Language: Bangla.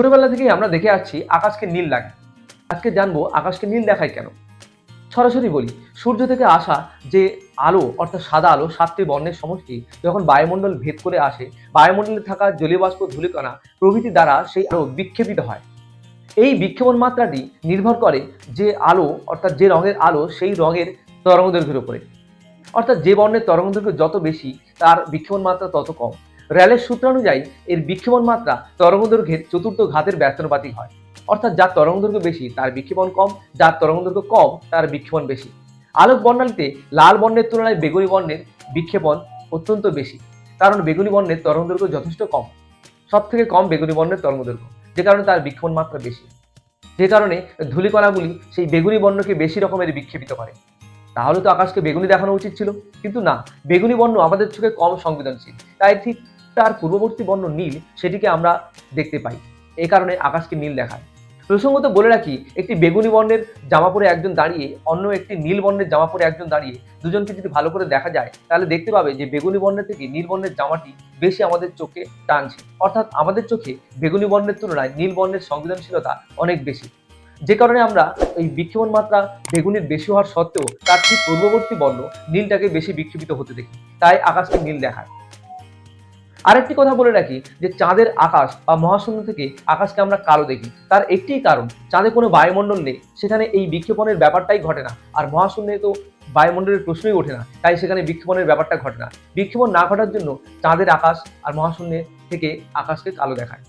ছোটবেলা থেকেই আমরা দেখে আসছি আকাশকে নীল লাগে আজকে জানব আকাশকে নীল দেখায় কেন? সরাসরি বলি, সূর্য থেকে আসা যে আলো, অর্থাৎ সাদা আলো, সাতটি বর্ণের সমষ্টি যখন বায়ুমণ্ডল ভেদ করে আসে, বায়ুমণ্ডলে থাকা জলীয় বাষ্প ধূলিকণা প্রভৃতি দ্বারা সেই আলো বিক্ষেপিত হয়। এই বিক্ষেপণ মাত্রাটি নির্ভর করে যে আলো, অর্থাৎ যে রঙের আলো, সেই রঙের তরঙ্গদৈর্ঘ্যের উপরে। অর্থাৎ যে বর্ণের তরঙ্গদৈর্ঘ্য যত বেশি, তার বিক্ষেপণ মাত্রা তত কম। র্যালের সূত্রানুযায়ী এর বিক্ষেপণ মাত্রা তরঙ্গদৈর্ঘ্যের চতুর্থ ঘাতের ব্যস্তানুপাতিক হয়। অর্থাৎ যার তরঙ্গদৈর্ঘ্য বেশি, তার বিক্ষেপণ কম, যার তরঙ্গদৈর্ঘ্য কম, তার বিক্ষেপণ বেশি। আলোক বর্ণালীতে লাল বর্ণের তুলনায় বেগুনি বর্ণের বিক্ষেপণ অত্যন্ত বেশি, কারণ বেগুনি বর্ণের তরঙ্গদৈর্ঘ্য যথেষ্ট কম সব থেকে কম বেগুনি বর্ণের তরঙ্গদৈর্ঘ্য, যে কারণে তার বিক্ষেপণ মাত্রা বেশি। যে কারণে ধূলিকণাগুলি সেই বেগুনি বর্ণকে বেশি রকমের বিক্ষেপিত করে। তাহলে তো আকাশকে বেগুনি দেখানো উচিত ছিল। কিন্তু না, বেগুনি বর্ণ আমাদের চোখে কম সংবেদনশীল। তাই ঠিক তার পূর্ববর্তী বর্ণ নীল সেটিকে আমরা দেখতে পাই। এই কারণে আকাশকে নীল দেখায়। প্রসঙ্গত বলে রাখি, একটি বেগুনি বর্ণের জামা পরে একজন দাঁড়িয়ে, অন্য একটি নীল বর্ণের জামা পরে একজন দাঁড়িয়ে দুজনকে যদি ভালো করে দেখা যায়, তাহলে দেখতে পাবে যে বেগুনি বর্ণের থেকে নীল বর্ণের জামাটি বেশি আমাদের চোখে টানছে। অর্থাৎ আমাদের চোখে বেগুনি বর্ণের তুলনায় নীল বর্ণের সংবেদনশীলতা অনেক বেশি। যে কারণে আমরা এই বিক্ষেপণ মাত্রা বেগুনির বেশি হওয়ার সত্ত্বেও তার ঠিক পূর্ববর্তী বর্ণ নীলটাকে বেশি বিক্ষেপিত হতে দেখি। তাই আকাশকে নীল দেখায়। আরেকটি কথা বলে রাখি যে চাঁদের আকাশ বা মহাশূন্য থেকে আকাশকে আমরা কালো দেখি। তার একটি কারণ, চাঁদে কোনো বায়ুমণ্ডল নেই, সেখানে এই বিক্ষেপণের ব্যাপারটাই ঘটে না। আর মহাশূন্যে তো বায়ুমণ্ডলের প্রশ্নই ওঠে না, তাই সেখানে বিক্ষেপণের ব্যাপারটা ঘটে না। বিক্ষেপণ না ঘটার জন্য চাঁদের আকাশ আর মহাশূন্যে থেকে আকাশকে কালো দেখায়।